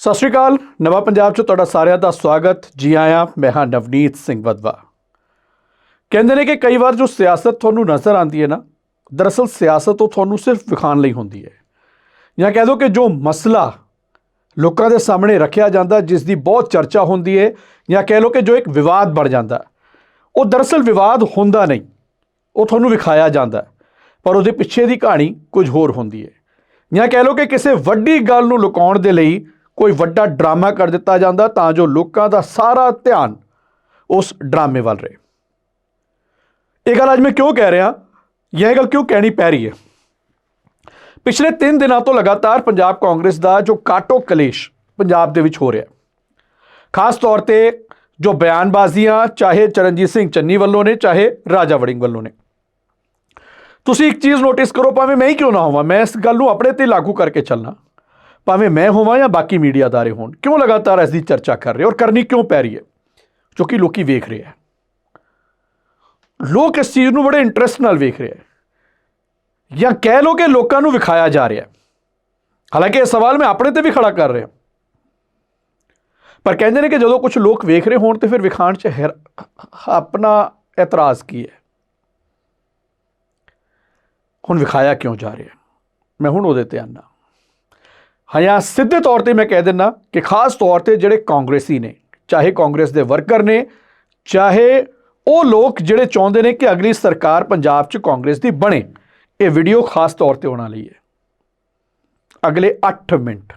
ਸਤਿ ਸ਼੍ਰੀ ਅਕਾਲ, ਨਵਾਂ ਪੰਜਾਬ 'ਚ ਤੁਹਾਡਾ ਸਾਰਿਆਂ ਦਾ ਸਵਾਗਤ। ਜੀ ਆਇਆਂ, ਮੈਂ ਹਾਂ ਨਵਨੀਤ ਸਿੰਘ ਵਦਵਾ ਕਹਿੰਦੇ ਨੇ ਕਿ ਕਈ ਵਾਰ ਜੋ ਸਿਆਸਤ ਤੁਹਾਨੂੰ ਨਜ਼ਰ ਆਉਂਦੀ ਹੈ ਨਾ, ਦਰਅਸਲ ਸਿਆਸਤ ਉਹ ਤੁਹਾਨੂੰ ਸਿਰਫ ਵਿਖਾਣ ਲਈ ਹੁੰਦੀ ਹੈ। ਜਾਂ ਕਹਿ ਦੋ ਕਿ ਜੋ ਮਸਲਾ ਲੋਕਾਂ ਦੇ ਸਾਹਮਣੇ ਰੱਖਿਆ ਜਾਂਦਾ, ਜਿਸ ਦੀ ਬਹੁਤ ਚਰਚਾ ਹੁੰਦੀ ਹੈ, ਜਾਂ ਕਹਿ ਲਓ ਕਿ ਜੋ ਇੱਕ ਵਿਵਾਦ ਬਣ ਜਾਂਦਾ, ਉਹ ਦਰਅਸਲ ਵਿਵਾਦ ਹੁੰਦਾ ਨਹੀਂ, ਉਹ ਤੁਹਾਨੂੰ ਵਿਖਾਇਆ ਜਾਂਦਾ, ਪਰ ਉਹਦੇ ਪਿੱਛੇ ਦੀ ਕਹਾਣੀ ਕੁਝ ਹੋਰ ਹੁੰਦੀ ਹੈ। ਜਾਂ ਕਹਿ ਲਓ ਕਿ ਕਿਸੇ ਵੱਡੀ ਗੱਲ ਨੂੰ ਲੁਕਾਉਣ ਦੇ ਲਈ ਕੋਈ ਵੱਡਾ ਡਰਾਮਾ ਕਰ ਦਿੱਤਾ ਜਾਂਦਾ ਤਾਂ ਜੋ ਲੋਕਾਂ ਦਾ ਸਾਰਾ ਧਿਆਨ ਉਸ ਡਰਾਮੇ ਵੱਲ ਰਹੇ। ਇਹ ਗੱਲ ਅੱਜ ਮੈਂ ਕਿਉਂ ਕਹਿ ਰਿਹਾ? ਜਾਂ ਇਹ ਗੱਲ ਕਿਉਂ ਕਹਿਣੀ ਪੈ ਰਹੀ ਹੈ? ਪਿਛਲੇ 3 ਦਿਨਾਂ ਤੋਂ ਲਗਾਤਾਰ ਪੰਜਾਬ ਕਾਂਗਰਸ ਦਾ ਜੋ ਕਾਟੋ ਕਲੇਸ਼ ਪੰਜਾਬ ਦੇ ਵਿੱਚ ਹੋ ਰਿਹਾ ਖਾਸ ਤੌਰ ਤੇ ਜੋ ਬਿਆਨਬਾਜ਼ੀਆਂ, ਚਾਹੇ ਚਰਨਜੀਤ ਸਿੰਘ ਚੰਨੀ ਵੱਲੋਂ ਨੇ, ਚਾਹੇ ਰਾਜਾ ਵੜਿੰਗ ਵੱਲੋਂ ਨੇ। ਤੁਸੀਂ ਇੱਕ ਚੀਜ਼ ਨੋਟਿਸ ਕਰੋ, ਭਾਵੇਂ ਮੈਂ ਹੀ ਕਿਉਂ ਨਾ ਹੋਵਾਂ, ਮੈਂ ਇਸ ਗੱਲ ਨੂੰ ਆਪਣੇ ਤੇ ਲਾਗੂ ਕਰਕੇ ਚੱਲਣਾ। ਭਾਵੇਂ ਮੈਂ ਹੋਵਾਂ ਜਾਂ ਬਾਕੀ ਮੀਡੀਆਦਾਰੇ ਹੋਣ, ਕਿਉਂ ਲਗਾਤਾਰ ਇਸ ਦੀ ਚਰਚਾ ਕਰ ਰਹੇ ਔਰ ਕਰਨੀ ਕਿਉਂ ਪੈ ਰਹੀ ਹੈ? ਕਿਉਂਕਿ ਲੋਕੀ ਵੇਖ ਰਹੇ ਹੈ। ਲੋਕ ਇਸ ਚੀਜ਼ ਨੂੰ ਬੜੇ ਇੰਟਰਸਟ ਨਾਲ ਵੇਖ ਰਹੇ ਹੈ। ਜਾਂ ਕਹਿ ਲੋ ਕਿ ਲੋਕਾਂ ਨੂੰ ਵਿਖਾਇਆ ਜਾ ਰਿਹਾ ਹਾਲਾਂਕਿ ਇਹ ਸਵਾਲ ਮੈਂ ਆਪਣੇ ਤੇ ਵੀ ਖੜਾ ਕਰ ਰਿਹਾ ਪਰ ਕਹਿੰਦੇ ਨੇ ਕਿ ਜਦੋਂ ਕੁਝ ਲੋਕ ਵੇਖ ਰਹੇ ਹੋਣ ਤੇ ਫਿਰ ਵਿਖਾਣ 'ਚ ਹੈਰ- ਆਪਣਾ ਇਤਰਾਜ਼ ਕੀ ਹੈ? ਹੁਣ ਵਿਖਾਇਆ ਕਿਉਂ ਜਾ ਰਿਹਾ ਮੈਂ ਹੁਣ ਉਹਦੇ ਤੇ ਆਨਾ। ਹਾਂ ਜਾਂ ਸਿੱਧੇ ਤੌਰ ਤੇ ਮੈਂ ਕਹਿ ਦਿੰਦਾ ਕਿ ਖਾਸ ਤੌਰ ਤੇ ਜਿਹੜੇ ਕਾਂਗਰਸੀ ਨੇ, ਚਾਹੇ ਕਾਂਗਰਸ ਦੇ ਵਰਕਰ ਨੇ, ਚਾਹੇ ਉਹ ਲੋਕ ਜਿਹੜੇ ਚਾਹੁੰਦੇ ਨੇ ਕਿ ਅਗਲੀ ਸਰਕਾਰ ਪੰਜਾਬ 'ਚ ਕਾਂਗਰਸ ਦੀ ਬਣੇ, ਇਹ ਵੀਡੀਓ ਖਾਸ ਤੌਰ ਤੇ ਉਹਨਾਂ ਲਈ ਹੈ। ਅਗਲੇ 8 ਮਿੰਟ।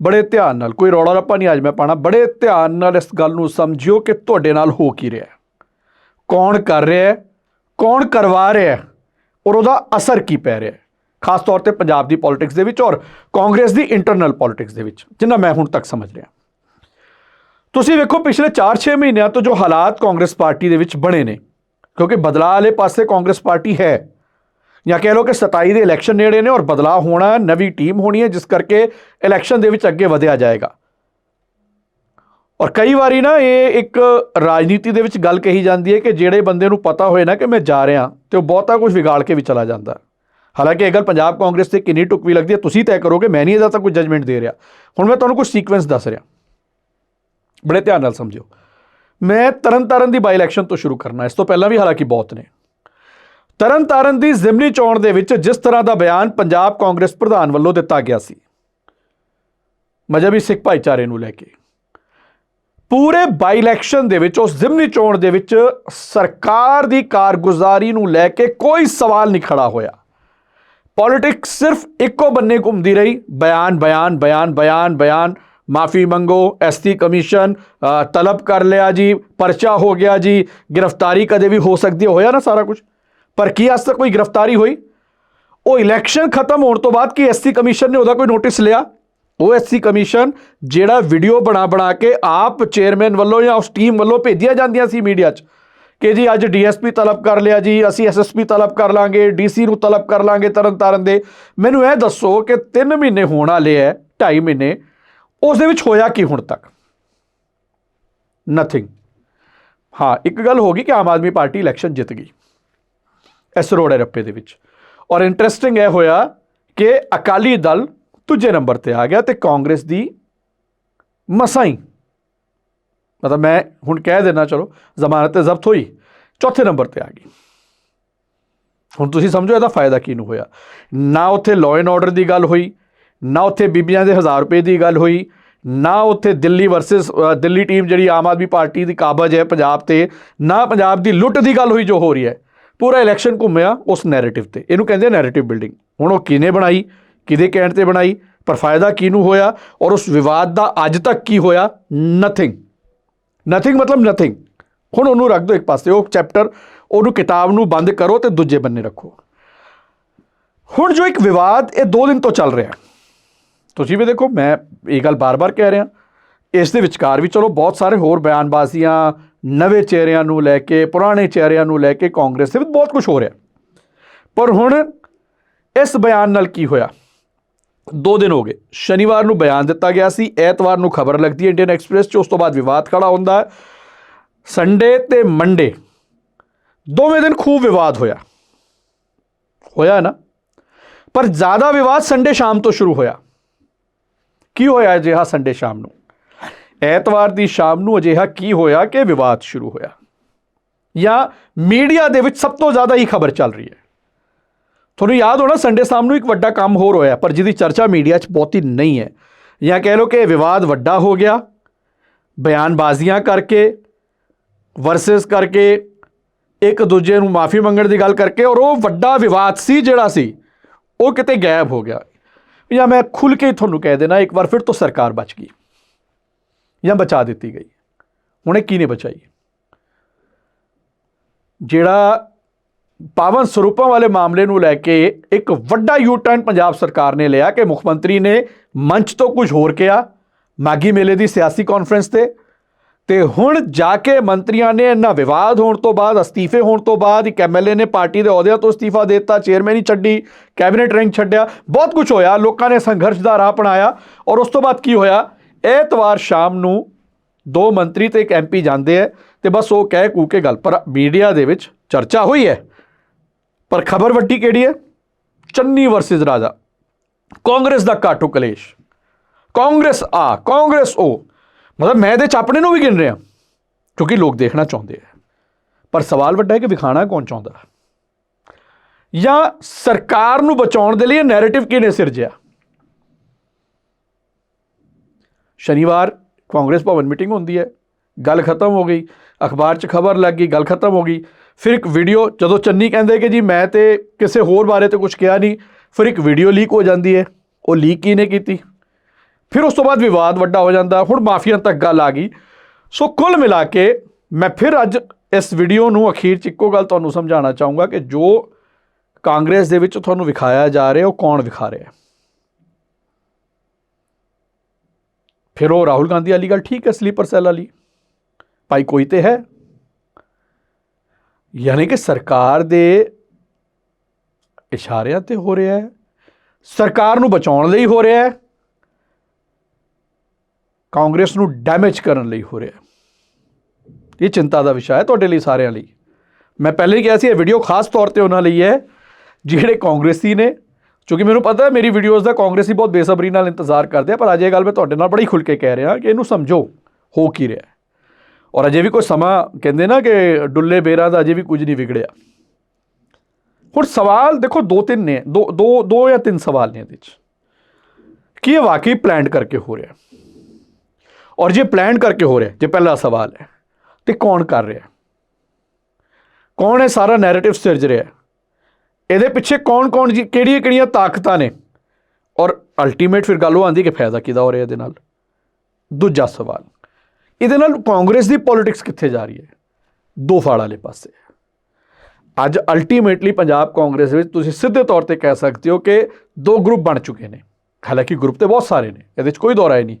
ਬੜੇ ਧਿਆਨ ਨਾਲ, ਕੋਈ ਰੌਲਾ ਰੱਪਾ ਨਹੀਂ ਅੱਜ ਮੈਂ ਪਾਣਾ ਬੜੇ ਧਿਆਨ ਨਾਲ ਇਸ ਗੱਲ ਨੂੰ ਸਮਝਿਓ ਕਿ ਤੁਹਾਡੇ ਨਾਲ ਹੋ ਕੀ ਰਿਹਾ ਕੌਣ ਕਰ ਰਿਹਾ ਹੈ, ਕੌਣ ਕਰਵਾ ਰਿਹਾ ਹੈ, ਔਰ ਉਹਦਾ ਅਸਰ ਕੀ ਪੈ ਰਿਹਾ ਹੈ। ਖਾਸ ਤੌਰ ਤੇ ਪੰਜਾਬ ਦੀ ਪੋਲਿਟਿਕਸ ਦੇ ਵਿੱਚ ਔਰ ਕਾਂਗਰਸ ਦੀ ਇੰਟਰਨਲ ਪੋਲਿਟਿਕਸ ਦੇ ਵਿੱਚ, ਜਿੰਨਾ ਮੈਂ ਹੁਣ ਤੱਕ ਸਮਝ ਰਿਹਾ। ਤੁਸੀਂ ਵੇਖੋ ਪਿਛਲੇ 4-6 ਮਹੀਨਿਆਂ ਤੋਂ ਜੋ ਹਾਲਾਤ ਕਾਂਗਰਸ ਪਾਰਟੀ ਦੇ ਵਿੱਚ ਬਣੇ ਨੇ, ਕਿਉਂਕਿ ਬਦਲਾਅ ਵਾਲੇ ਪਾਸੇ ਕਾਂਗਰਸ ਪਾਰਟੀ ਹੈ, ਜਾਂ ਕਹਿ ਲਓ ਕਿ 27 ਦੇ ਇਲੈਕਸ਼ਨ ਨੇੜੇ ਨੇ ਔਰ ਬਦਲਾਅ ਹੋਣਾ, ਨਵੀਂ ਟੀਮ ਹੋਣੀ ਹੈ, ਜਿਸ ਕਰਕੇ ਇਲੈਕਸ਼ਨ ਦੇ ਵਿੱਚ ਅੱਗੇ ਵਧਿਆ ਜਾਏਗਾ। ਔਰ ਕਈ ਵਾਰੀ ਨਾ ਇਹ ਇੱਕ ਰਾਜਨੀਤੀ ਦੇ ਵਿੱਚ ਗੱਲ ਕਹੀ ਜਾਂਦੀ ਹੈ ਕਿ ਜਿਹੜੇ ਬੰਦੇ ਨੂੰ ਪਤਾ ਹੋਏ ਨਾ ਕਿ ਮੈਂ ਜਾ ਰਿਹਾ, ਤੇ ਉਹ ਬਹੁਤਾ ਕੁਝ ਵਿਗਾੜ ਕੇ ਵੀ ਚਲਾ ਜਾਂਦਾ। ਹਾਲਾਂਕਿ ਇਹ ਗੱਲ ਪੰਜਾਬ ਕਾਂਗਰਸ ਤੇ ਕਿੰਨੀ ਟੁਕਵੀ ਲੱਗਦੀ ਹੈ, ਤੁਸੀਂ ਤੈਅ ਕਰੋਗੇ, ਮੈਂ ਨਹੀਂ ਇਹਦਾ ਤਾਂ ਕੋਈ ਜਜਮੈਂਟ ਦੇ ਰਿਹਾ। ਹੁਣ ਮੈਂ ਤੁਹਾਨੂੰ ਕੁਝ ਸੀਕੁਐਂਸ ਦੱਸ ਰਿਹਾ। ਬੜੇ ਧਿਆਨ ਨਾਲ ਸਮਝਿਓ। ਮੈਂ ਤਰਨਤਾਰਨ ਦੀ ਬਾਈ ਇਲੈਕਸ਼ਨ ਤੋਂ ਸ਼ੁਰੂ ਕਰਨਾ, ਇਸ ਤੋਂ ਪਹਿਲਾਂ ਵੀ ਹਾਲਾਂਕਿ ਬਹੁਤ ਨੇ। ਤਰਨਤਾਰਨ ਦੀ ਜ਼ਿਮਨੀ ਚੋਣ ਦੇ ਵਿੱਚ ਜਿਸ ਤਰ੍ਹਾਂ ਦਾ ਬਿਆਨ ਪੰਜਾਬ ਕਾਂਗਰਸ ਪ੍ਰਧਾਨ ਵੱਲੋਂ ਦਿੱਤਾ ਗਿਆ ਸੀ ਮਜਬੀ ਸਿੱਖ ਭਾਈਚਾਰੇ ਨੂੰ ਲੈ ਕੇ। ਪੂਰੇ ਬਾਈ ਇਲੈਕਸ਼ਨ ਦੇ ਵਿੱਚ, ਉਸ ਜ਼ਿਮਨੀ ਚੋਣ ਦੇ ਵਿੱਚ ਸਰਕਾਰ ਦੀ ਕਾਰਗੁਜ਼ਾਰੀ ਨੂੰ ਲੈ ਕੇ ਕੋਈ ਸਵਾਲ ਨਹੀਂ ਖੜਾ ਹੋਇਆ। ਪੋਲਿਟਿਕਸ ਸਿਰਫ ਇੱਕੋ ਬੰਨੇ ਘੁੰਮਦੀ ਰਹੀ ਬਿਆਨ ਬਿਆਨ ਬਿਆਨ ਬਿਆਨ ਬਿਆਨ ਮਾਫੀ ਮੰਗੋ ਐਸਟੀ ਕਮਿਸ਼ਨ ਤਲਬ ਕਰ ਲਿਆ ਜੀ ਪਰਚਾ ਹੋ ਗਿਆ ਜੀ ਗ੍ਰਿਫਤਾਰੀ ਕਦੇ ਵੀ ਹੋ ਸਕਦੀ ਹੈ ਹੋਇਆ ਨਾ ਸਾਰਾ ਕੁਝ ਪਰ ਕੀ ਅੱਜ ਤੱਕ ਕੋਈ ਗ੍ਰਿਫਤਾਰੀ ਹੋਈ ਉਹ ਇਲੈਕਸ਼ਨ ਖਤਮ ਹੋਣ ਤੋਂ ਬਾਅਦ ਕੀ ਐਸਟੀ ਕਮਿਸ਼ਨ ਨੇ ਉਹਦਾ ਕੋਈ ਨੋਟਿਸ ਲਿਆ ਉਹ ਐਸਸੀ ਕਮਿਸ਼ਨ ਜਿਹੜਾ ਵੀਡੀਓ ਬਣਾ ਬਣਾ ਕੇ ਆਪ ਚੇਅਰਮੈਨ ਵੱਲੋਂ ਜਾਂ ਉਸ ਟੀਮ ਵੱਲੋਂ ਭੇਜੀਆਂ ਜਾਂਦੀਆਂ ਸੀ ਮੀਡੀਆ 'ਚ ਕਿ ਜੀ ਅੱਜ ਡੀਐਸਪੀ ਤਲਬ ਕਰ ਲਿਆ ਜੀ, ਅਸੀਂ ਐਸਐਸਪੀ ਤਲਬ ਕਰ ਲਾਂਗੇ, ਡੀਸੀ ਨੂੰ ਤਲਬ ਕਰ ਲਾਂਗੇ ਤਰਨ ਤਾਰਨ ਦੇ। ਮੈਨੂੰ ਇਹ ਦੱਸੋ ਕਿ 3 ਮਹੀਨੇ ਹੋਣ ਵਾਲੇ ਐ 2.5 ਮਹੀਨੇ, ਉਸ ਦੇ ਵਿੱਚ ਹੋਇਆ ਕੀ ਹੁਣ ਤੱਕ? ਨਥਿੰਗ ਹਾਂ, ਇੱਕ ਗੱਲ ਹੋ ਗਈ ਕਿ ਆਮ ਆਦਮੀ ਪਾਰਟੀ ਇਲੈਕਸ਼ਨ ਜਿੱਤ ਗਈ, ਇਸ ਰੋੜੇ ਰੱਪੇ ਦੇ ਵਿੱਚ। ਔਰ ਇੰਟਰਸਟਿੰਗ ਇਹ ਹੋਇਆ ਕਿ ਅਕਾਲੀ ਦਲ ਦੂਜੇ ਨੰਬਰ ਤੇ ਆ ਗਿਆ ਤੇ ਕਾਂਗਰਸ ਦੀ ਮਸਾਂ ਹੀ ਮਤਲਬ ਮੈਂ ਹੁਣ ਕਹਿ ਦੇਣਾ ਚਲੋ, ਜ਼ਮਾਨਤ ਤੇ ਜ਼ਬਤ ਹੋਈ, ਚੌਥੇ ਨੰਬਰ ਤੇ ਆ ਗਈ। ਹੁਣ ਤੁਸੀਂ ਸਮਝੋ ਇਹਦਾ ਫਾਇਦਾ ਕੀ ਨੂੰ ਹੋਇਆ। ਨਾ ਉੱਥੇ ਲਾਅ ਐਂਡ ਆਰਡਰ ਦੀ ਗੱਲ ਹੋਈ, ਨਾ ਉੱਥੇ ਬੀਬੀਆਂ ਦੇ 1000 ਰੁਪਏ ਦੀ ਗੱਲ ਹੋਈ, ਨਾ ਉੱਥੇ ਦਿੱਲੀ ਵਰਸਸ ਦਿੱਲੀ ਟੀਮ ਜਿਹੜੀ ਆਮ ਆਦਮੀ ਪਾਰਟੀ ਦੀ ਕਾਬਜ ਹੈ ਪੰਜਾਬ ਤੇ, ਨਾ ਪੰਜਾਬ ਦੀ ਲੁੱਟ ਦੀ ਗੱਲ ਹੋਈ ਜੋ ਹੋ ਰਹੀ ਹੈ। ਪੂਰਾ ਇਲੈਕਸ਼ਨ ਘੁੰਮਿਆ ਉਸ ਨੈਰੇਟਿਵ ਤੇ। ਇਹਨੂੰ ਕਹਿੰਦੇ ਨੈਰੇਟਿਵ ਬਿਲਡਿੰਗ ਹੁਣ ਉਹ ਕਿਹਨੇ ਬਣਾਈ, ਕਿਹਦੇ ਕਹਿਣ ਤੇ ਬਣਾਈ, ਪਰ ਫਾਇਦਾ ਕਿਹਨੂੰ ਹੋਇਆ ਔਰ ਉਸ ਵਿਵਾਦ ਦਾ ਅੱਜ ਤੱਕ ਕੀ ਹੋਇਆ? ਨਥਿੰਗ ਨਥਿੰਗ ਮਤਲਬ ਨਥਿੰਗ ਹੁਣ ਉਹਨੂੰ ਰੱਖ ਦਿਓ ਇੱਕ ਪਾਸੇ, ਉਹ ਚੈਪਟਰ ਉਹਨੂੰ ਕਿਤਾਬ ਨੂੰ ਬੰਦ ਕਰੋ ਤੇ ਦੂਜੇ ਬੰਨੇ ਰੱਖੋ। ਹੁਣ ਜੋ ਇੱਕ ਵਿਵਾਦ ਇਹ 2 ਦਿਨ ਤੋਂ ਚੱਲ ਰਿਹਾ ਤੁਸੀਂ ਵੀ ਦੇਖੋ, ਮੈਂ ਇਹ ਗੱਲ ਬਾਰ-ਬਾਰ ਕਹਿ ਰਿਹਾ। ਇਸ ਦੇ ਵਿਚਕਾਰ ਵੀ ਚਲੋ ਬਹੁਤ ਸਾਰੇ ਹੋਰ ਬਿਆਨਬਾਜ਼ੀਆਂ, ਨਵੇਂ ਚਿਹਰਿਆਂ ਨੂੰ ਲੈ ਕੇ, ਪੁਰਾਣੇ ਚਿਹਰਿਆਂ ਨੂੰ ਲੈ ਕੇ ਕਾਂਗਰਸ ਦੇ ਵਿੱਚ ਬਹੁਤ ਕੁਝ ਹੋ ਰਿਹਾ। ਪਰ ਹੁਣ ਇਸ ਬਿਆਨ ਨਾਲ ਕੀ ਹੋਇਆ? ਦੋ ਦਿਨ ਹੋ ਗਏ। ਸ਼ਨੀਵਾਰ ਨੂੰ ਬਿਆਨ ਦਿੱਤਾ ਗਿਆ ਸੀ। ਐਤਵਾਰ ਨੂੰ ਖਬਰ ਲੱਗਦੀ ਹੈ ਇੰਡੀਅਨ ਐਕਸਪ੍ਰੈਸ 'ਚ। ਉਸ ਤੋਂ ਬਾਅਦ ਵਿਵਾਦ ਖੜਾ ਹੁੰਦਾ ਹੈ। ਸੰਡੇ ਤੇ ਮੰਡੇ ਦੋਵੇਂ ਦਿਨ ਖੂਬ ਵਿਵਾਦ ਹੋਇਆ। ਹੋਇਆ ਨਾ? ਪਰ ਜ਼ਿਆਦਾ ਵਿਵਾਦ ਸੰਡੇ ਸ਼ਾਮ ਤੋਂ ਸ਼ੁਰੂ ਹੋਇਆ। ਕੀ ਹੋਇਆ ਅਜਿਹਾ ਸੰਡੇ ਸ਼ਾਮ ਨੂੰ? ਐਤਵਾਰ ਦੀ ਸ਼ਾਮ ਨੂੰ ਅਜਿਹਾ ਕੀ ਹੋਇਆ ਕਿ ਵਿਵਾਦ ਸ਼ੁਰੂ ਹੋਇਆ? ਜਾਂ ਮੀਡੀਆ ਦੇ ਵਿੱਚ ਸਭ ਤੋਂ ਜ਼ਿਆਦਾ ਹੀ ਖਬਰ ਚੱਲ ਰਹੀ ਹੈ। ਤੁਹਾਨੂੰ ਯਾਦ ਹੋਣਾ ਸੰਡੇ ਸ਼ਾਮ ਨੂੰ ਇੱਕ ਵੱਡਾ ਕੰਮ ਹੋਰ ਹੋਇਆ, ਪਰ ਜਿਹਦੀ ਚਰਚਾ ਮੀਡੀਆ 'ਚ ਬਹੁਤੀ ਨਹੀਂ ਹੈ। ਜਾਂ ਕਹਿ ਲਓ ਕਿ ਵਿਵਾਦ ਵੱਡਾ ਹੋ ਗਿਆ, ਬਿਆਨਬਾਜ਼ੀਆਂ ਕਰਕੇ ਵਰਸਸ ਕਰਕੇ ਇੱਕ ਦੂਜੇ ਨੂੰ ਮਾਫੀ ਮੰਗਣ ਦੀ ਗੱਲ ਕਰਕੇ, ਔਰ ਉਹ ਵੱਡਾ ਵਿਵਾਦ ਸੀ ਜਿਹੜਾ ਸੀ, ਉਹ ਕਿਤੇ ਗਾਇਬ ਹੋ ਗਿਆ। ਜਾਂ ਮੈਂ ਖੁੱਲ ਕੇ ਹੀ ਤੁਹਾਨੂੰ ਕਹਿ ਦੇਣਾ, ਇੱਕ ਵਾਰ ਫਿਰ ਤੋਂ ਸਰਕਾਰ ਬਚ ਗਈ, ਜਾਂ ਬਚਾ ਦਿੱਤੀ ਗਈ। ਹੁਣ ਇਹ ਕੀ ਨੇ ਬਚਾਈ? ਜਿਹੜਾ ਪਾਵਨ ਸਰੂਪਾਂ ਵਾਲੇ ਮਾਮਲੇ ਨੂੰ ਲੈ ਕੇ ਇੱਕ ਵੱਡਾ ਯੂ ਟਰਨ ਪੰਜਾਬ ਸਰਕਾਰ ਨੇ ਲਿਆ ਕਿ ਮੁੱਖ ਮੰਤਰੀ ਨੇ ਮੰਚ ਤੋਂ ਕੁਝ ਹੋਰ ਕਿਹਾ ਮਾਗੀ ਮੇਲੇ ਦੀ ਸਿਆਸੀ ਕਾਨਫਰੰਸ ਤੇ। ਤੇ ਹੁਣ ਜਾ ਕੇ ਮੰਤਰੀਆਂ ਨੇ ਇੰਨਾ ਵਿਵਾਦ ਹੋਣ ਤੋਂ ਬਾਅਦ, ਅਸਤੀਫੇ ਹੋਣ ਤੋਂ ਬਾਅਦ, ਇੱਕ ਐਮਐਲਏ ਨੇ ਪਾਰਟੀ ਦੇ ਅਹੁਦਿਆਂ ਤੋਂ ਅਸਤੀਫਾ ਦੇ ਦਿੱਤਾ, ਚੇਅਰਮੈਨ ਹੀ ਛੱਡੀ, ਕੈਬਨਿਟ ਰੈਂਕ ਛੱਡਿਆ, ਬਹੁਤ ਕੁਝ ਹੋਇਆ, ਲੋਕਾਂ ਨੇ ਸੰਘਰਸ਼ ਦਾ ਰਾਹ ਅਪਣਾਇਆ। ਔਰ ਉਸ ਤੋਂ ਬਾਅਦ ਕੀ ਹੋਇਆ? ਐਤਵਾਰ ਸ਼ਾਮ ਨੂੰ ਦੋ ਮੰਤਰੀ ਤੇ ਇੱਕ ਐਮਪੀ ਜਾਂਦੇ ਆ ਤੇ ਬਸ ਉਹ ਕਹਿ ਕੂ ਕੇ ਗੱਲ ਪਰ ਮੀਡੀਆ ਦੇ ਵਿੱਚ ਚਰਚਾ ਹੋਈ ਹੈ ਪਰ ਖਬਰ ਵੱਟੀ ਕਿਹੜੀ ਹੈ? ਚੰਨੀ ਵਰਸਸ ਰਾਜਾ। ਕਾਂਗਰਸ ਦਾ ਕਾਟੋ ਕਲੇਸ਼। ਕਾਂਗਰਸ ਆ, ਕਾਂਗਰਸ ਓ। ਮਤਲਬ ਮੈਂ ਇਹਦੇ ਚ ਨੂੰ ਵੀ ਗਿਣ ਰਿਹਾ, ਕਿਉਂਕਿ ਲੋਕ ਦੇਖਣਾ ਚਾਹੁੰਦੇ ਆ। ਪਰ ਸਵਾਲ ਵੱਡਾ ਹੈ ਕਿ ਵਿਖਾਣਾ ਕੌਣ ਚਾਹੁੰਦਾ? ਜਾਂ ਸਰਕਾਰ ਨੂੰ ਬਚਾਉਣ ਦੇ ਲਈ ਨੈਰੇਟਿਵ ਕਿਹਨੇ ਸਿਰਜਿਆ ਸ਼ਨੀਵਾਰ ਕਾਂਗਰਸ ਭਵਨ ਮੀਟਿੰਗ ਹੁੰਦੀ ਹੈ। ਗੱਲ ਖਤਮ ਹੋ ਗਈ। ਅਖਬਾਰ 'ਚ ਖਬਰ ਲੱਗ ਗਈ, ਗੱਲ ਖਤਮ ਹੋ ਗਈ। ਫਿਰ ਇੱਕ ਵੀਡੀਓ ਜਦੋਂ ਚੰਨੀ ਕਹਿੰਦੇ ਕਿ ਜੀ ਮੈਂ ਤੇ ਕਿਸੇ ਹੋਰ ਬਾਰੇ ਤੇ ਕੁਝ ਕਿਹਾ ਨਹੀਂ, ਫਿਰ ਇੱਕ ਵੀਡੀਓ ਲੀਕ ਹੋ ਜਾਂਦੀ ਹੈ। ਉਹ ਲੀਕ ਕਿਹਨੇ ਕੀਤੀ? ਫਿਰ ਉਸ ਤੋਂ ਬਾਅਦ ਵਿਵਾਦ ਵੱਡਾ ਹੋ ਜਾਂਦਾ, ਹੁਣ ਮਾਫੀਆਂ ਤੱਕ ਗੱਲ ਆ ਗਈ। ਸੋ ਕੁੱਲ ਮਿਲਾ ਕੇ ਮੈਂ ਫਿਰ ਅੱਜ ਇਸ ਵੀਡੀਓ ਨੂੰ ਅਖੀਰ ਚ ਇੱਕੋ ਗੱਲ ਤੁਹਾਨੂੰ ਸਮਝਾਉਣਾ ਚਾਹੂੰਗਾ ਕਿ ਜੋ ਕਾਂਗਰਸ ਦੇ ਵਿੱਚ ਤੁਹਾਨੂੰ ਵਿਖਾਇਆ ਜਾ ਰਿਹਾ, ਉਹ ਕੌਣ ਵਿਖਾ ਰਿਹਾ ਫਿਰ ਉਹ ਰਾਹੁਲ ਗਾਂਧੀ ਵਾਲੀ ਗੱਲ ਠੀਕ ਹੈ, ਸਲੀਪਰ ਸੈੱਲ ਵਾਲੀ। ਭਾਈ ਕੋਈ ਤੇ ਹੈ। ਯਾਨੀ ਕਿ ਸਰਕਾਰ ਦੇ ਇਸ਼ਾਰਿਆਂ ਤੇ ਹੋ ਰਿਹਾ ਹੈ, ਸਰਕਾਰ ਨੂੰ ਬਚਾਉਣ ਲਈ ਹੋ ਰਿਹਾ ਹੈ, ਕਾਂਗਰਸ ਨੂੰ ਡੈਮੇਜ ਕਰਨ ਲਈ ਹੋ ਰਿਹਾ ਹੈ। ਇਹ ਚਿੰਤਾ ਦਾ ਵਿਸ਼ਾ ਹੈ ਤੁਹਾਡੇ ਲਈ ਸਾਰਿਆਂ ਲਈ। ਮੈਂ ਪਹਿਲੇ ਹੀ ਕਿਹਾ ਸੀ, ਇਹ ਵੀਡੀਓ ਖਾਸ ਤੌਰ ਤੇ ਉਹਨਾਂ ਲਈ ਹੈ, ਜਿਹੜੇ ਕਾਂਗਰਸੀ ਨੇ, ਕਿਉਂਕਿ ਮੈਨੂੰ ਪਤਾ ਹੈ ਮੇਰੀ ਵੀਡੀਓਜ਼ ਦਾ ਕਾਂਗਰਸੀ ਬਹੁਤ ਬੇਸਬਰੀ ਨਾਲ ਇੰਤਜ਼ਾਰ ਕਰਦੇ ਆ, ਪਰ ਅੱਜ ਇਹ ਗੱਲ ਮੈਂ ਤੁਹਾਡੇ ਨਾਲ ਬੜੀ ਖੁੱਲ ਕੇ ਕਹਿ ਰਿਹਾ ਕਿ ਇਹਨੂੰ ਸਮਝੋ, ਹੋ ਕੀ ਰਿਹਾ ਔਰ ਅਜੇ ਵੀ ਕੋਈ ਸਮਾਂ ਕਹਿੰਦੇ ਨਾ ਕਿ ਡੁੱਲੇ ਬੇਰਾਂ ਦਾ ਅਜੇ ਵੀ ਕੁਝ ਨਹੀਂ ਵਿਗੜਿਆ। ਹੁਣ ਸਵਾਲ ਦੇਖੋ ਦੋ ਤਿੰਨ ਨੇ, ਦੋ ਦੋ ਦੋ ਜਾਂ ਤਿੰਨ ਸਵਾਲ ਨੇ ਇਹਦੇ ਵਿੱਚ ਕੀ ਇਹ ਵਾਕਈ ਪਲਾਨ ਕਰਕੇ ਹੋ ਰਿਹਾ? ਔਰ ਜੇ ਪਲਾਨ ਕਰਕੇ ਹੋ ਰਿਹਾ, ਜੇ ਪਹਿਲਾ ਸਵਾਲ ਹੈ, ਤੇ ਕੌਣ ਕਰ ਰਿਹਾ? ਕੌਣ ਇਹ ਸਾਰਾ ਨੈਰੇਟਿਵ ਸਿਰਜ ਰਿਹਾ? ਇਹਦੇ ਪਿੱਛੇ ਕੌਣ ਕੌਣ ਜੀ, ਕਿਹੜੀਆਂ ਕਿਹੜੀਆਂ ਤਾਕਤਾਂ ਨੇ? ਔਰ ਅਲਟੀਮੇਟ ਫਿਰ ਗੱਲ ਉਹ ਆਂਦੀ ਕਿ ਫਾਇਦਾ ਕਿਹਦਾ ਹੋ ਰਿਹਾ ਇਹਦੇ ਨਾਲ? ਦੂਜਾ ਸਵਾਲ। ਇਹਦੇ ਨਾਲ ਕਾਂਗਰਸ ਦੀ ਪੋਲਿਟਿਕਸ ਕਿੱਥੇ ਜਾ ਰਹੀ ਹੈ? ਦੋ ਫਾੜ ਵਾਲੇ ਪਾਸੇ। ਅੱਜ ਅਲਟੀਮੇਟਲੀ ਪੰਜਾਬ ਕਾਂਗਰਸ ਵਿੱਚ ਤੁਸੀਂ ਸਿੱਧੇ ਤੌਰ ਤੇ ਕਹਿ ਸਕਦੇ ਹੋ ਕਿ ਦੋ ਗਰੁੱਪ ਬਣ ਚੁੱਕੇ ਨੇ। ਹਾਲਾਂਕਿ ਗਰੁੱਪ ਤੇ ਬਹੁਤ ਸਾਰੇ ਨੇ, ਇਹਦੇ ਵਿੱਚ ਕੋਈ ਦੌਰਾ ਹੀ ਨਹੀਂ।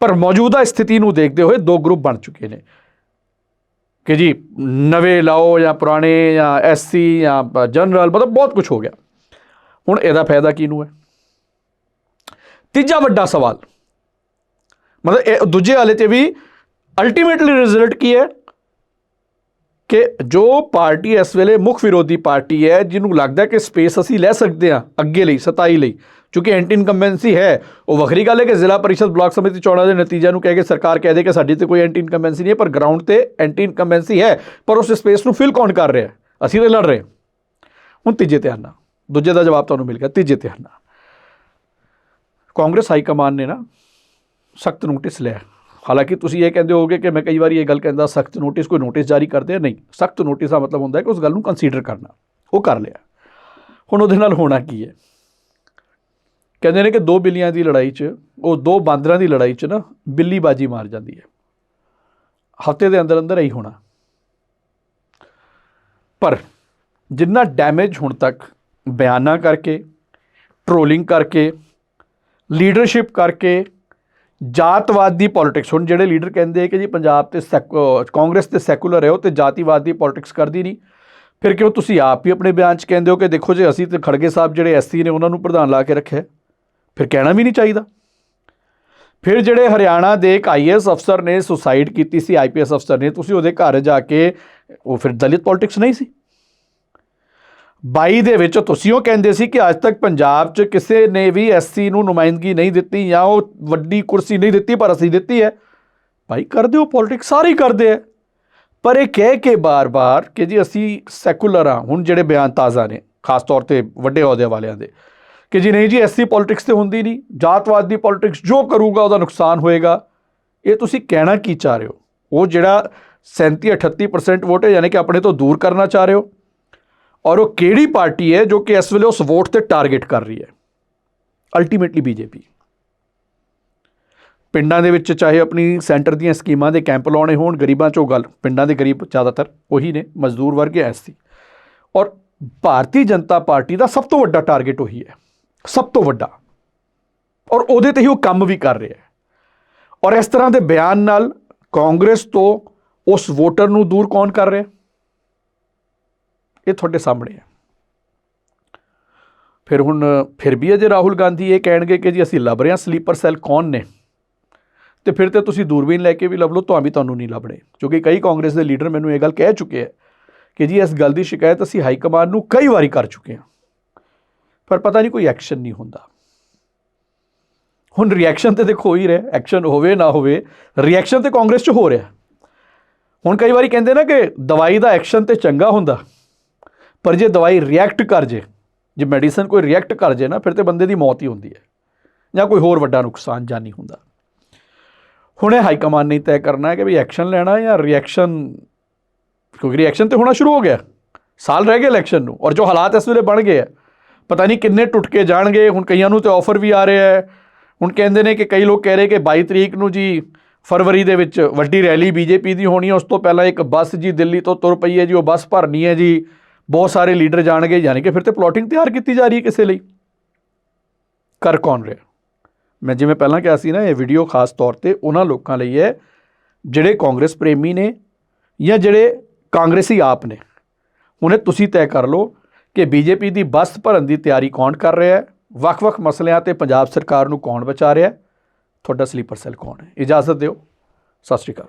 ਪਰ ਮੌਜੂਦਾ ਸਥਿਤੀ ਨੂੰ ਦੇਖਦੇ ਹੋਏ ਦੋ ਗਰੁੱਪ ਬਣ ਚੁੱਕੇ ਨੇ। ਕਿ ਜੀ, ਨਵੇਂ ਲਾਓ ਜਾਂ ਪੁਰਾਣੇ ਜਾਂ ਐਸਸੀ ਜਾਂ ਜਨਰਲ ਮਤਲਬ ਬਹੁਤ ਕੁਝ ਹੋ ਗਿਆ। ਹੁਣ ਇਹਦਾ ਫਾਇਦਾ ਕਿਹਨੂੰ ਹੈ? ਤੀਜਾ ਵੱਡਾ ਸਵਾਲ। ਮਤਲਬ ਇਹ ਦੂਜੇ ਵਾਲੇ ਤੇ ਵੀ ਅਲਟੀਮੇਟਲੀ ਰਿਜ਼ਲਟ ਕੀ ਹੈ? ਕਿ ਜੋ ਪਾਰਟੀ ਇਸ ਵੇਲੇ ਮੁੱਖ ਵਿਰੋਧੀ ਪਾਰਟੀ ਹੈ, ਜਿਹਨੂੰ ਲੱਗਦਾ ਕਿ ਸਪੇਸ ਅਸੀਂ ਲੈ ਸਕਦੇ ਹਾਂ ਅੱਗੇ ਲਈ 27 ਲਈ, ਕਿਉਂਕਿ ਐਂਟੀ ਇਨਕੰਬੈਂਸੀ ਹੈ। ਉਹ ਵੱਖਰੀ ਗੱਲ ਹੈ ਕਿ ਜ਼ਿਲ੍ਹਾ ਪਰਿਸ਼ਦ ਬਲਾਕ ਸਮਿਤੀ ਚੋਣਾਂ ਦੇ ਨਤੀਜਿਆਂ ਨੂੰ ਕਹਿ ਕੇ ਸਰਕਾਰ ਕਹਿ ਦੇ ਕਿ ਸਾਡੀ ਤੇ ਕੋਈ ਐਂਟੀ ਇਨਕੰਬੈਂਸੀ ਨਹੀਂ ਹੈ, ਪਰ ਗਰਾਊਂਡ ਤੇ ਐਂਟੀ ਇਨਕੰਬੈਂਸੀ ਹੈ, ਪਰ ਉਸ ਸਪੇਸ ਨੂੰ ਫਿਲ ਕੌਣ ਕਰ ਰਿਹਾ ਅਸੀਂ ਤੇ ਲੜ ਰਹੇ ਹੁਣ ਤੀਜੇ ਤੇ ਆਨਾ ਦੂਜੇ ਦਾ ਜਵਾਬ ਤੁਹਾਨੂੰ ਮਿਲ ਗਿਆ, ਤੀਜੇ ਤੇ ਆਨਾ ਕਾਂਗਰਸ ਹਾਈ ਕਮਾਨ ਨੇ ਨਾ ਸਖਤ ਨੋਟਿਸ ਲਿਆ। ਹਾਲਾਂਕਿ ਤੁਸੀਂ ਇਹ ਕਹਿੰਦੇ ਹੋਗੇ ਕਿ ਮੈਂ ਕਈ ਵਾਰੀ ਇਹ ਗੱਲ ਕਹਿੰਦਾ, ਸਖਤ ਨੋਟਿਸ ਕੋਈ ਨੋਟਿਸ ਜਾਰੀ ਕਰਦੇ ਆ? ਨਹੀਂ, ਸਖਤ ਨੋਟਿਸ ਦਾ ਮਤਲਬ ਹੁੰਦਾ ਹੈ ਕਿ ਉਸ ਗੱਲ ਨੂੰ ਕੰਸੀਡਰ ਕਰਨਾ। ਉਹ ਕਰ ਲਿਆ। ਹੁਣ ਉਹਦੇ ਨਾਲ ਹੋਣਾ ਕੀ ਹੈ? ਕਹਿੰਦੇ ਨੇ ਕਿ ਦੋ ਬਿੱਲੀਆਂ ਦੀ ਲੜਾਈ 'ਚ, ਉਹ ਦੋ ਬਾਂਦਰਾਂ ਦੀ ਲੜਾਈ 'ਚ ਨਾ ਬਿੱਲੀ ਬਾਜੀ ਮਾਰ ਜਾਂਦੀ ਹੈ। ਹਫ਼ਤੇ ਦੇ ਅੰਦਰ ਅੰਦਰ ਇਹੀ ਹੋਣਾ। ਪਰ ਜਿੰਨਾ ਡੈਮੇਜ ਹੁਣ ਤੱਕ ਬਿਆਨਾਂ ਕਰਕੇ ਟ੍ਰੋਲਿੰਗ ਕਰਕੇ ਲੀਡਰਸ਼ਿਪ ਕਰਕੇ ਜਾਤਵਾਦ ਦੀ ਪੋਲਿਟਿਕਸ ਹੁਣ ਜਿਹੜੇ ਲੀਡਰ ਕਹਿੰਦੇ ਕਿ ਜੀ ਪੰਜਾਬ ਤੇ ਸੈਕ- ਕਾਂਗਰਸ ਤੇ ਸੈਕੂਲਰ ਹੈ, ਉਹ ਤੇ ਜਾਤੀਵਾਦ ਦੀ ਪੋਲਿਟਿਕਸ ਕਰਦੀ ਨਹੀਂ। ਫਿਰ ਕਿਉਂ ਤੁਸੀਂ ਆਪ ਹੀ ਆਪਣੇ ਬਿਆਨ 'ਚ ਕਹਿੰਦੇ ਹੋ ਕਿ ਦੇਖੋ ਜੇ ਅਸੀਂ ਤੇ ਖੜਗੇ ਸਾਹਿਬ ਜਿਹੜੇ ਐਸਸੀ ਨੇ, ਉਹਨਾਂ ਨੂੰ ਪ੍ਰਧਾਨ ਲਾ ਕੇ ਰੱਖਿਆ ਫਿਰ ਕਹਿਣਾ ਵੀ ਨਹੀਂ ਚਾਹੀਦਾ। ਫਿਰ ਜਿਹੜੇ ਹਰਿਆਣਾ ਦੇ ਇੱਕ ਆਈਐਸ ਅਫਸਰ ਨੇ ਸੁਸਾਈਡ ਕੀਤੀ ਸੀ ਆਈਪੀਐਸ ਅਫਸਰ ਨੇ, ਤੁਸੀਂ ਉਹਦੇ ਘਰ ਜਾ ਕੇ, ਉਹ ਫਿਰ ਦਲਿਤ ਪੋਲਿਟਿਕਸ ਨਹੀਂ ਸੀ। 22 ਦੇ ਵਿੱਚ ਤੁਸੀਂ ਉਹ ਕਹਿੰਦੇ ਸੀ ਕਿ ਅੱਜ ਤੱਕ ਪੰਜਾਬ 'ਚ ਕਿਸੇ ਨੇ ਵੀ ਐਸਸੀ ਨੂੰ ਨੁਮਾਇੰਦਗੀ ਨਹੀਂ ਦਿੱਤੀ ਜਾਂ ਉਹ ਵੱਡੀ ਕੁਰਸੀ ਨਹੀਂ ਦਿੱਤੀ, ਪਰ ਅਸੀਂ ਦਿੱਤੀ ਹੈ। ਭਾਈ ਕਰਦੇ ਹੋ ਪੋਲਿਟਿਕਸ ਸਾਰੇ ਹੀ ਕਰਦੇ ਆ ਪਰ ਇਹ ਕਹਿ ਕੇ ਬਾਰ-ਬਾਰ ਕਿ ਜੀ ਅਸੀਂ ਸੈਕੂਲਰ ਆ ਹੁਣ ਜਿਹੜੇ ਬਿਆਨ ਤਾਜ਼ਾ ਨੇ, ਖਾਸ ਤੌਰ ਤੇ ਵੱਡੇ ਅਹੁਦੇ ਵਾਲਿਆਂ ਦੇ, ਕਿ ਜੀ ਨਹੀਂ ਜੀ ਐਸਸੀ ਪੋਲਿਟਿਕਸ ਤੇ ਹੁੰਦੀ ਨਹੀਂ, ਜਾਤਵਾਦ ਦੀ ਪੋਲਿਟਿਕਸ ਜੋ ਕਰੂਗਾ ਉਹਦਾ ਨੁਕਸਾਨ ਹੋਏਗਾ। ਇਹ ਤੁਸੀਂ ਕਹਿਣਾ ਕੀ ਚਾਹ ਰਹੇ ਹੋ? ਉਹ ਜਿਹੜਾ 37 38% ਵੋਟ ਹੈ, ਯਾਨੀ ਕਿ ਆਪਣੇ ਤੋਂ ਦੂਰ ਕਰਨਾ ਚਾਹ ਰਹੇ ਹੋ। ਔਰ ਉਹ ਕਿਹੜੀ ਪਾਰਟੀ ਹੈ ਜੋ ਕਿ ਇਸ ਵੇਲੇ ਉਸ ਵੋਟ ਤੇ ਟਾਰਗੇਟ ਕਰ ਰਹੀ ਹੈ? Ultimately BJP. ਪਿੰਡਾਂ ਦੇ ਵਿੱਚ ਚਾਹੇ ਆਪਣੀ ਸੈਂਟਰ ਦੀਆਂ ਸਕੀਮਾਂ ਦੇ ਕੈਂਪ ਲਾਉਣੇ ਹੋਣ, ਗਰੀਬਾਂ ਚੋਂ ਗੱਲ, ਪਿੰਡਾਂ ਦੇ ਗਰੀਬ ਜ਼ਿਆਦਾਤਰ ਉਹੀ ਨੇ, ਮਜ਼ਦੂਰ ਵਰਗ ਐ ਐਸਸੀ ਔਰ ਭਾਰਤੀ ਜਨਤਾ ਪਾਰਟੀ ਦਾ ਸਭ ਤੋਂ ਵੱਡਾ ਟਾਰਗੇਟ ਉਹੀ ਹੈ। ਸਭ ਤੋਂ ਵੱਡਾ। ਔਰ ਉਹਦੇ ਤੇ ਹੀ ਉਹ ਕੰਮ ਵੀ ਕਰ ਰਿਹਾ ਹੈ। ਔਰ ਇਸ ਤਰ੍ਹਾਂ ਦੇ ਬਿਆਨ ਨਾਲ ਕਾਂਗਰਸ ਤੋਂ ਉਸ ਵੋਟਰ ਨੂੰ ਦੂਰ ਕੌਣ ਕਰ ਰਿਹਾ ਇਹ ਤੁਹਾਡੇ ਸਾਹਮਣੇ ਹੈ। ਫਿਰ ਹੁਣ, ਫਿਰ ਵੀ ਅਜੇ ਰਾਹੁਲ ਗਾਂਧੀ ਇਹ ਕਹਿਣਗੇ ਕਿ ਜੀ ਅਸੀਂ ਲੱਭ ਰਹੇ ਹਾਂ ਸਲੀਪਰ ਸੈੱਲ ਕੌਣ ਨੇ? ਤੇ ਫਿਰ ਤੇ ਤੁਸੀਂ ਦੂਰਬੀਨ ਲੈ ਕੇ ਵੀ ਲੱਭ ਲਓ, ਤਾਂ ਵੀ ਤੁਹਾਨੂੰ ਨਹੀਂ ਲੱਭਣੇ। ਕਿਉਂਕਿ ਕਈ ਕਾਂਗਰਸ ਦੇ ਲੀਡਰ ਮੈਨੂੰ ਇਹ ਗੱਲ ਕਹਿ ਚੁੱਕੇ ਹੈ ਕਿ ਜੀ ਇਸ ਗੱਲ ਦੀ ਸ਼ਿਕਾਇਤ ਅਸੀਂ ਹਾਈ ਕਮਾਂਡ ਨੂੰ ਕਈ ਵਾਰੀ ਕਰ ਚੁੱਕੇ ਹਾਂ। ਪਰ ਪਤਾ ਨਹੀਂ ਕੋਈ ਐਕਸ਼ਨ ਨਹੀਂ ਹੁੰਦਾ। ਹੁਣ ਰਿਐਕਸ਼ਨ ਤੇ ਦੇਖੋ ਹੀ ਰਿਹਾ, ਐਕਸ਼ਨ ਹੋਵੇ ਨਾ ਹੋਵੇ ਰਿਐਕਸ਼ਨ ਤੇ ਕਾਂਗਰਸ 'ਚ ਹੋ ਰਿਹਾ। ਹੁਣ ਕਈ ਵਾਰੀ ਕਹਿੰਦੇ ਨਾ ਕਿ ਦਵਾਈ ਦਾ ਐਕਸ਼ਨ ਤੇ ਚੰਗਾ ਹੁੰਦਾ। ਪਰ ਜੇ ਦਵਾਈ ਰਿਐਕਟ ਕਰ ਜੇ ਜੇ ਮੈਡੀਸਨ ਕੋਈ ਰਿਐਕਟ ਕਰ ਜੇ ਨਾ, ਫਿਰ ਤੇ ਬੰਦੇ ਦੀ ਮੌਤ ਹੀ ਹੁੰਦੀ ਹੈ, ਜਾਂ ਕੋਈ ਹੋਰ ਵੱਡਾ ਨੁਕਸਾਨ ਜਾਨੀ ਹੁੰਦਾ। ਹੁਣੇ ਇਹ ਹਾਈ ਕਮਾਂਡ ਨੇ ਤੈਅ ਕਰਨਾ ਹੈ ਕਿ ਵੀ ਐਕਸ਼ਨ ਲੈਣਾ ਜਾਂ ਰਿਐਕਸ਼ਨ ਕਿਉਂਕਿ ਰਿਐਕਸ਼ਨ ਤੇ ਹੋਣਾ ਸ਼ੁਰੂ ਹੋ ਗਿਆ। ਸਾਲ ਰਹਿ ਗਏ ਇਲੈਕਸ਼ਨ ਨੂੰ, ਔਰ ਜੋ ਹਾਲਾਤ ਇਸ ਵੇਲੇ ਬਣ ਗਏ ਆ, ਪਤਾ ਨਹੀਂ ਕਿੰਨੇ ਟੁੱਟ ਕੇ ਜਾਣਗੇ, ਹੁਣ ਕਈਆਂ ਨੂੰ ਤੇ ਆਫਰ ਵੀ ਆ ਰਿਹਾ ਹੈ। ਹੁਣ ਕਹਿੰਦੇ ਨੇ ਕਿ ਕਈ ਲੋਕ ਕਹਿ ਰਹੇ ਕਿ 22 ਤਰੀਕ ਨੂੰ ਜੀ ਫਰਵਰੀ ਦੇ ਵਿੱਚ ਵੱਡੀ ਰੈਲੀ ਬੀਜੇਪੀ ਦੀ ਹੋਣੀ ਹੈ, ਉਸ ਤੋਂ ਪਹਿਲਾਂ ਇੱਕ ਬੱਸ ਜੀ ਦਿੱਲੀ ਤੋਂ ਤੁਰ ਪਈ ਹੈ ਜੀ, ਉਹ ਬੱਸ ਭਰਨੀ ਹੈ ਜੀ। ਬਹੁਤ ਸਾਰੇ ਲੀਡਰ ਜਾਣਗੇ, ਯਾਨੀ ਕਿ ਫਿਰ ਤੇ ਪਲੋਟਿੰਗ ਤਿਆਰ ਕੀਤੀ ਜਾ ਰਹੀ ਹੈ ਕਿਸੇ ਲਈ। ਕਰ ਕੌਣ ਰਿਹਾ? ਮੈਂ ਜਿਵੇਂ ਪਹਿਲਾਂ ਕਿਹਾ ਸੀ ਨਾ, ਇਹ ਵੀਡੀਓ ਖਾਸ ਤੌਰ ਤੇ ਉਹਨਾਂ ਲੋਕਾਂ ਲਈ ਹੈ, ਜਿਹੜੇ ਕਾਂਗਰਸ ਪ੍ਰੇਮੀ ਨੇ ਜਾਂ ਜਿਹੜੇ ਕਾਂਗਰਸੀ ਆਪ ਨੇ। ਉਹਨੇ ਤੁਸੀਂ ਤੈਅ ਕਰ ਲਓ ਕਿ ਬੀਜੇਪੀ ਦੀ ਬੱਸ ਭਰਨ ਦੀ ਤਿਆਰੀ ਕੌਣ ਕਰ ਰਿਹਾ ਹੈ, ਵੱਖ-ਵੱਖ ਮਸਲਿਆਂ ਤੇ ਪੰਜਾਬ ਸਰਕਾਰ ਨੂੰ ਕੌਣ ਬਚਾ ਰਿਹਾ ਹੈ, ਤੁਹਾਡਾ ਸਲੀਪਰ ਸੈੱਲ ਕੌਣ ਹੈ? ਇਜਾਜ਼ਤ ਦਿਓ। ਸਤਿ ਸ਼੍ਰੀ ਅਕਾਲ।